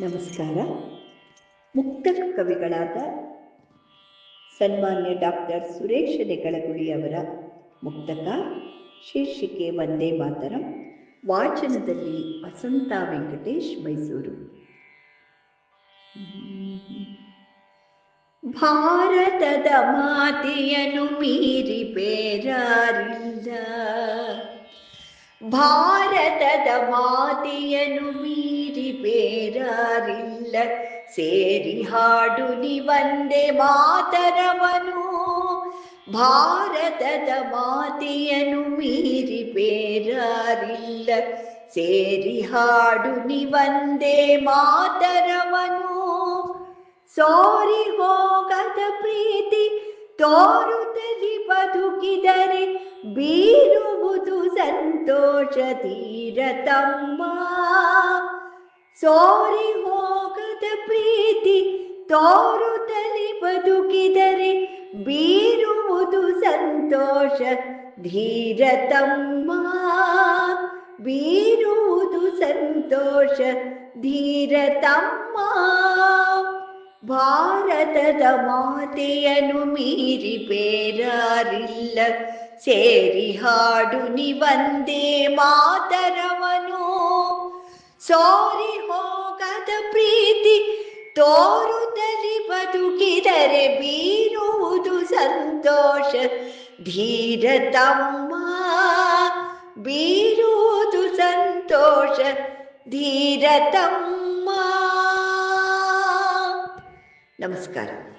ನಮಸ್ಕಾರ. ಮುಕ್ತ ಕವಿಗಳಾದ ಸನ್ಮಾನ್ಯ ಡಾಕ್ಟರ್ ಸುರೇಶ ನೆಗಳಗುಳಿಯವರ ಮುಕ್ತಕ ಶೀರ್ಷಿಕೆ ವಂದೇ ಮಾತರಂ ವಾಚನದಲ್ಲಿ ವಸಂತ ವೆಂಕಟೇಶ್ ಮೈಸೂರು. ಭಾರತದ ಮಾತೆಯನ್ನು ಮೀರಿ ಬೇರಾರಿಲ್ಲ ಭಾರತದ ಮಾತೆಯನ್ನು ಮೀರಿ ಬೇರಾರಿಲ್ಲ. ಸೇರಿ ಹಾಡು ನಿವಂದೆ ಮಾತರವನು. ಭಾರತದ ಮಾತೆಯನು ಮೀರಿ ಬೇರಾರಿಲ್ಲ. ಸೇರಿ ಹಾಡು ನಿವಂದೆ ಮಾತರವನು. ಸೋರಿ ಹೋಗದ ಪ್ರೀತಿ ತೋರುತ್ತಲಿ ಬದುಕಿದರೆ ಬೀರುವುದು ಸಂತೋಷ ತೀರತಮ್ಮ ಸೋರಿ ಹೋಗದ ಪ್ರೀತಿ ತೋರುತ್ತಲಿ ಬದುಕಿದರೆ ಬೀರುವುದು ಸಂತೋಷ, ಧೀರತಮ್ಮ. ಬೀರುವುದು ಸಂತೋಷ, ಧೀರತಮ್ಮ. ಭಾರತದ ಮಾತೆಯನ್ನು ಮೀರಿ ಬೇರಾರಿಲ್ಲ, ಸೇರಿ ಹಾಡು ನಿವಂದೇ ಮಾತರವನು. ಸೋರಿ ಪ್ರೀತಿ ತೋರುತ್ತಲಿ ಬದುಕಿದರೆ ಬೀರುವುದು ಸಂತೋಷ. ಧೀರತಮ್ಮ ಬೀರುವುದು ಸಂತೋಷ. ಧೀರತಮ್ಮ. ನಮಸ್ಕಾರ.